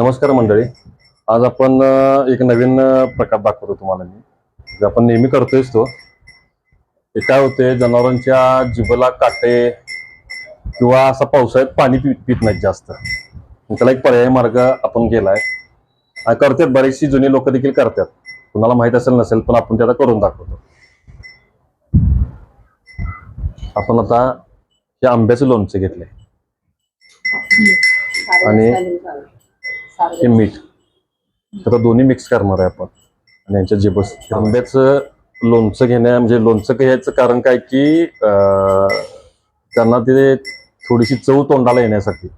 नमस्कार मंडळी. आज आपण एक नवीन प्रकार दाखवतो तुम्हाला मी. जे आपण नेहमी करतोयच तो. ते काय होते जनावरांच्या जिभेला काटे किंवा असं पावसाळ्यात पाणी पि पित नाहीत जास्त. त्याला एक पर्याय मार्ग आपण केलाय. आणि करतात बरीचशी जुनी लोक देखील करतात. कुणाला माहीत असेल नसेल पण आपण ते आता करून दाखवतो. आपण आता हे आंब्याचे लोणचे घेतले. आणि हे मीठ. आता दोन्ही मिक्स करणार आहे आपण. आणि यांच्या जिबस आंब्याचं लोणचं घेण्या म्हणजे लोणचं घ्यायचं कारण काय की त्यांना ते थोडीशी चव तोंडाला येण्यासाठी.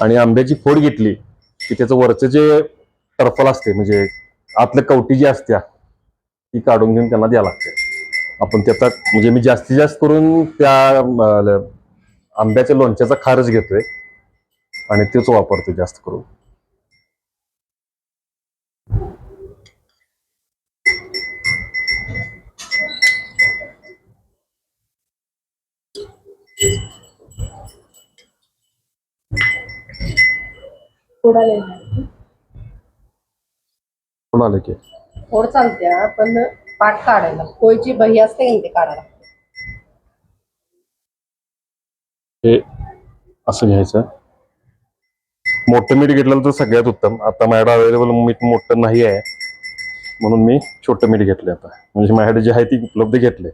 आणि आंब्याची फोड घेतली की त्याचं वरचं जे टर्फल असते म्हणजे आतलं कवटी जी असत्या ती काढून घेऊन त्यांना द्यावं लागते. आपण त्याचा म्हणजे मी जास्तीत जास्त करून त्या आंब्याच्या लोणच्याचा खारच घेतोय. आणि तेच वापरतो जास्त करून. थोडा लेणार कोण आलं की? थोड चालते पण पाठ काढायला. कोयची बही असते की ते काढायला? हे असं घ्यायचं. मोठं मीठ घेतलं तर सगळ्यात उत्तम. आता माझ्याकडे अवेलेबल मीठ मोठं नाही आहे. म्हणून मी छोटं मीठ घेतलं आता. म्हणजे माझ्याकडे जे आहे ती उपलब्ध घेतले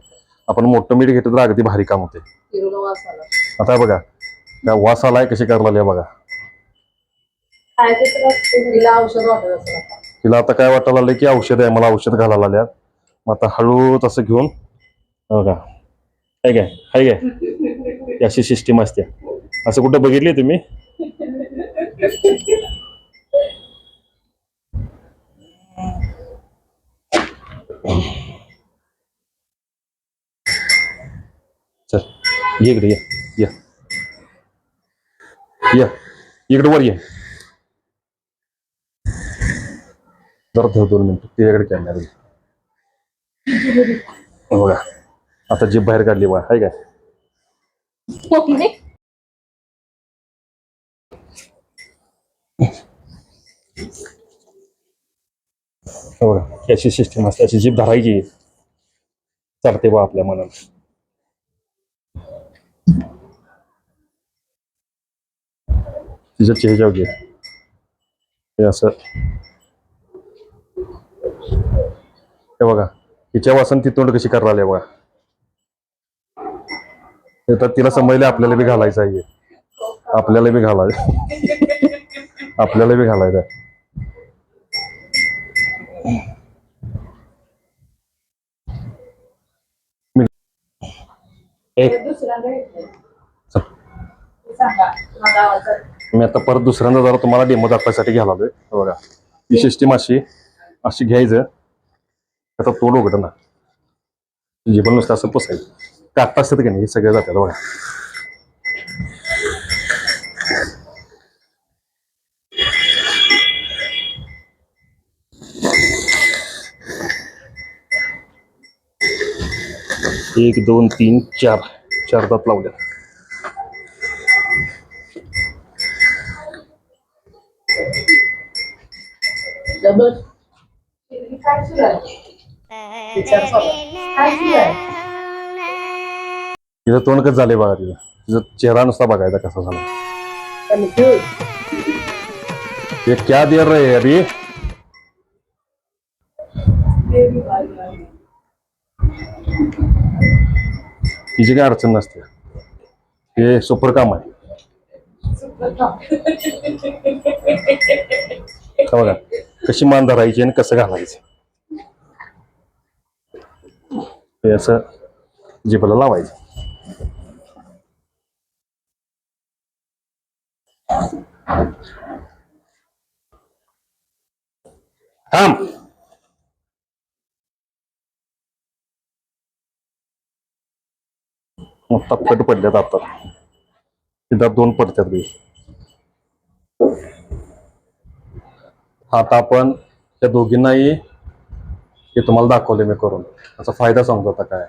आपण मोठं मीठ घेतलं तर अगदी भारी काम होते आता बघा त्या वास आलाय कशी करायला लागली बघा. तिला आता. काय वाटायला लागलं की औषध आहे मला औषध घालायला आल्यात मग आता हळू तसं घेऊन बघा. आहे काय? आहे काय? अशी सिस्टीम असते असं कुठं बघितली तुम्ही? चल ये इकडे ये ये. ये इकडे वर ये. जरा ठेव दोन मिनिट तिच्याकडे कॅमेरा बघा. आता जीप बाहेर काढली बघा आहे काय? एवढं. अशी सिस्टीम असते. अशी जीप धरायची. चालते बा आपल्या मनात. तिच्या चेहऱ्यावर घे. हे असं. हे बघा. हिच्या वासन ती तोंड कशी करायला आहे बघा. हे तर तिला समजले आपल्याला बी घालायचं आहे. आपल्याला बी घालायचं. आपल्याला बी घालायचं आहे. मी- आता परत दुसऱ्यांदा जरा तुम्हाला डेमो दाखवायसाठी घ्यायला आलोय बघा. ही. सिस्टीम अशी अशी घ्यायचं. आता तोंड उघड ना. जीवन नुसतं असं पुसायचं. काटा असतात की नाही हे सगळे जातात बघा. एक दोन तीन चार. चार दात लावल्या? तिचं तोंड कसं झालंय बघा तिचं? तिचा चेहरा नुसता बघायचा कसा झाला. ये क्या दे रहे अभी? तिची काय अडचण नसते. हे सुपर काम आहे. का बघा कशी मान धरायची आणि कसं घालायचं? हे असं जिभेला लावायचं. थांब. मोठा फट पडल्यात आता. तिथं दोन पडतात बी. आता आपण त्या दोघींनाही हे तुम्हाला दाखवले मी करून. त्याचा फायदा सांगतो आता काय.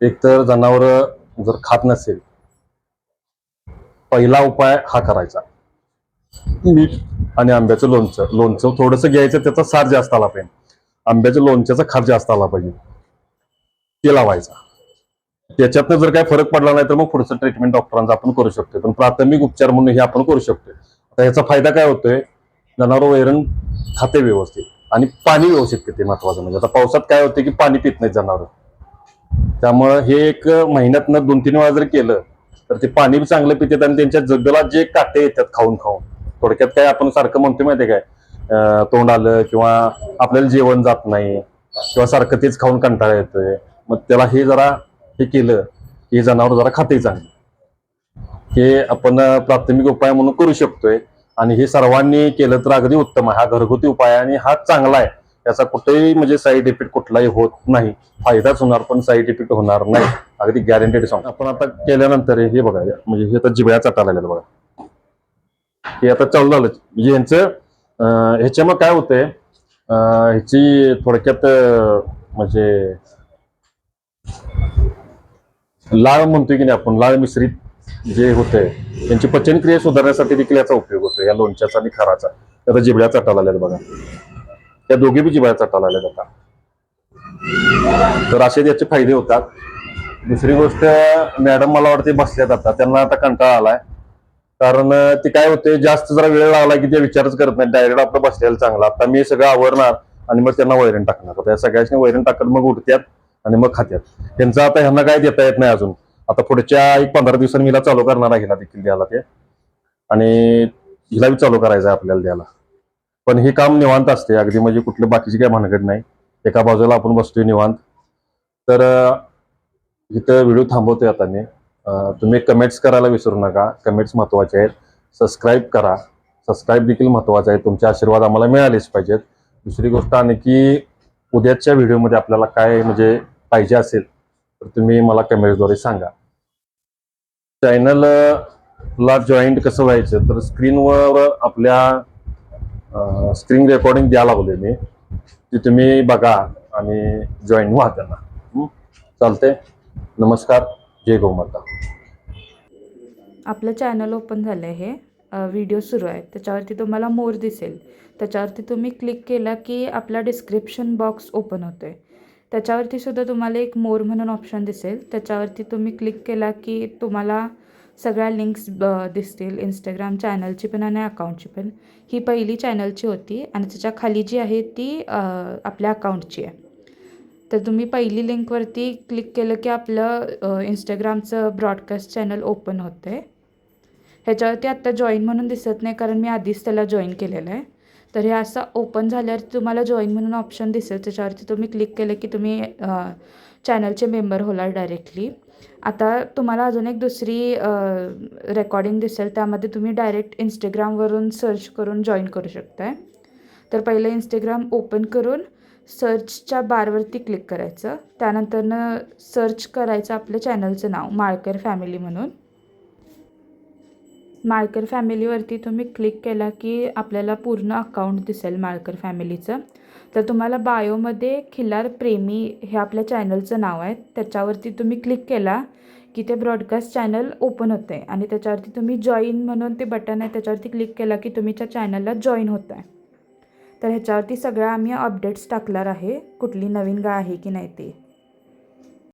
एक तर जनावर जर खात नसेल पहिला उपाय हा करायचा. मीठ आणि आंब्याचं लोणचं. लोणचं थोडंसं घ्यायचं त्याचा सार जास्त आला पाहिजे. आंब्याच्या लोणच्याचा खार जास्त आला पाहिजे. ते लावायचा. त्याच्यातनं जर काही फरक पडला नाही तर मग पुढचं ट्रीटमेंट डॉक्टरांचा आपण करू शकतो पण प्राथमिक उपचार म्हणून हे आपण करू शकतो आता ह्याचा फायदा काय होतोय? जनावर वैरण खाते व्यवस्थित आणि पाणी व्यवस्थित पिते महत्वाचं म्हणजे. आता पावसात काय होते की पाणी पित नाही जनावर. त्यामुळं हे एक महिन्यातनं दोन तीन वेळा जर केलं तर ते पाणी बी चांगलं पितात आणि त्यांच्या जगला जे काटे येतात खाऊन खाऊन. थोडक्यात काय आपण सारखं म्हणतो माहितीये काय? तोंड आलं किंवा आपल्याला जेवण जात नाही किंवा सारखं तेच खाऊन कंटाळा येतोय. मग त्याला हे जरा हे केलं की जनावर जरा खाते चांगलं. हे आपण प्राथमिक उपाय म्हणून करू शकतोय. आणि हे सर्वांनी केलं तर अगदी उत्तम आहे. हा घरगुती उपाय आणि हा चांगला आहे. याचा कुठेही म्हणजे साईड इफेक्ट कुठलाही होत नाही. फायदाच होणार पण साईड इफेक्ट होणार नाही. अगदी गॅरंटेड सांग आपण आता केल्यानंतर हे बघा म्हणजे हे आता जिबळ्या चाटायला लागलेलं बघा. हे आता चालू झालं. म्हणजे यांचं ह्याच्यामुळे काय होतंय ह्याची थोडक्यात म्हणजे लाळ म्हणतोय की नाही आपण लाळ मिश्रित जे होतंय त्यांची पचनक्रिया सुधारण्यासाठी देखील याचा उपयोग होतो या लोणच्याचा आणि खाराचा. आता जिबड्या चाटायला आल्यात बघा. त्या दोघे बी जिबड्या चाटायला आल्यात आता. तर असे त्याचे फायदे होतात. दुसरी गोष्ट मॅडम मला वाटते बसल्यात आता. त्यांना आता कंटाळा आलाय. कारण ते काय होते जास्त जरा वेळ लागला की ते विचारच करत नाही डायरेक्ट आपलं बसलेलं चांगला. आता मी सगळं आवरणार आणि मग त्यांना वैरण टाकणार. आता या सगळ्यांनी वैरण टाकत मग उठत्यात. आणि मग खात्यात. त्यांचं आता ह्यांना काय देता येत नाही अजून. आता पुढच्या एक पंधरा दिवसांनी हिला चालू करणार आहे हिला देखील द्यायला ते. आणि हिलाही चालू करायचं आहे आपल्याला द्यायला. पण हे काम निवांत असते. अगदी म्हणजे कुठलं बाकीची काय भानगड नाही. एका बाजूला आपण बसतोय निवांत. तर इथं व्हिडिओ थांबवतोय आता मी. तुम्ही कमेंट्स करायला विसरू नका. कमेंट्स महत्त्वाचे आहेत. सबस्क्राईब करा. सबस्क्राईब देखील महत्वाचं आहे. तुमचे आशीर्वाद आम्हाला मिळालेच पाहिजेत. दुसरी गोष्ट आणि की उद्याच्या व्हिडिओमध्ये आपल्याला काय म्हणजे पाहिजे असेल तर तुम्ही मला कमेंट्सद्वारे सांगा. चॅनल ला जॉईंट कसं व्हायचं तर स्क्रीनवर आपल्या स्क्रीन रेकॉर्डिंग द्यायला लागलोय मी. ती तुम्ही बघा आणि जॉईन व्हा त्यांना. चालते चालतंय. नमस्कार. जय गोमाता. आपलं चॅनल ओपन झालं आहे हे व्हिडिओ सुरू आहे. त्याच्यावरती तुम्हाला मोर दिसेल. त्याच्यावरती तुम्ही क्लिक केला की आपला डिस्क्रिप्शन बॉक्स ओपन होतो आहे त्याच्यावरती सुद्धा तुम्हाला एक मोर म्हणून ऑप्शन दिसेल. त्याच्यावरती तुम्ही क्लिक केला की तुम्हाला सगळ्या लिंक्स दिसतील. इंस्टाग्राम चॅनलची पण आणि अकाउंटची पण. ही पहिली चॅनलची होती आणि त्याच्याखाली जी आहे ती आपल्या अकाउंटची आहे. तर तुम्ही पहिली लिंकवरती क्लिक केलं की आपलं इंस्टाग्रामचं ब्रॉडकास्ट चॅनल ओपन होतं आहे ह्याच्यावरती आत्ता जॉईन म्हणून दिसत नाही कारण मी आधीच त्याला जॉईन केलेलं आहे. तर हे असं ओपन झाल्यावरती तुम्हाला जॉईन म्हणून ऑप्शन दिसेल. त्याच्यावरती तुम्ही क्लिक केलं की तुम्ही चॅनलचे मेंबर होणार डायरेक्टली आता तुम्हाला अजून एक दुसरी रेकॉर्डिंग दिसेल. त्यामध्ये तुम्ही डायरेक्ट इंस्टाग्रामवरून सर्च करून जॉईन करू शकताय. तर पहिलं इंस्टाग्राम ओपन करून सर्चच्या बारवरती क्लिक करायचं. त्यानंतरनं सर्च करायचं आपल्या चॅनलचं नाव माळकर फॅमिली म्हणून. माळकर फॅमिलीवरती तुम्ही क्लिक केला की आपल्याला पूर्ण अकाउंट दिसेल माळकर फॅमिलीचं. तर तुम्हाला बायोमध्ये खिल्लार प्रेमी हे आपल्या चॅनलचं नाव आहे. त्याच्यावरती तुम्ही क्लिक केला की ते ब्रॉडकास्ट चॅनल ओपन होतं आहे आणि त्याच्यावरती तुम्ही जॉईन म्हणून ते बटन आहे त्याच्यावरती क्लिक केला की तुम्ही त्या चॅनलला जॉईन होत आहे तर ह्याच्यावरती सगळ्या आम्ही अपडेट्स टाकणार आहे कुठली नवीन गाय आहे की नाही ते.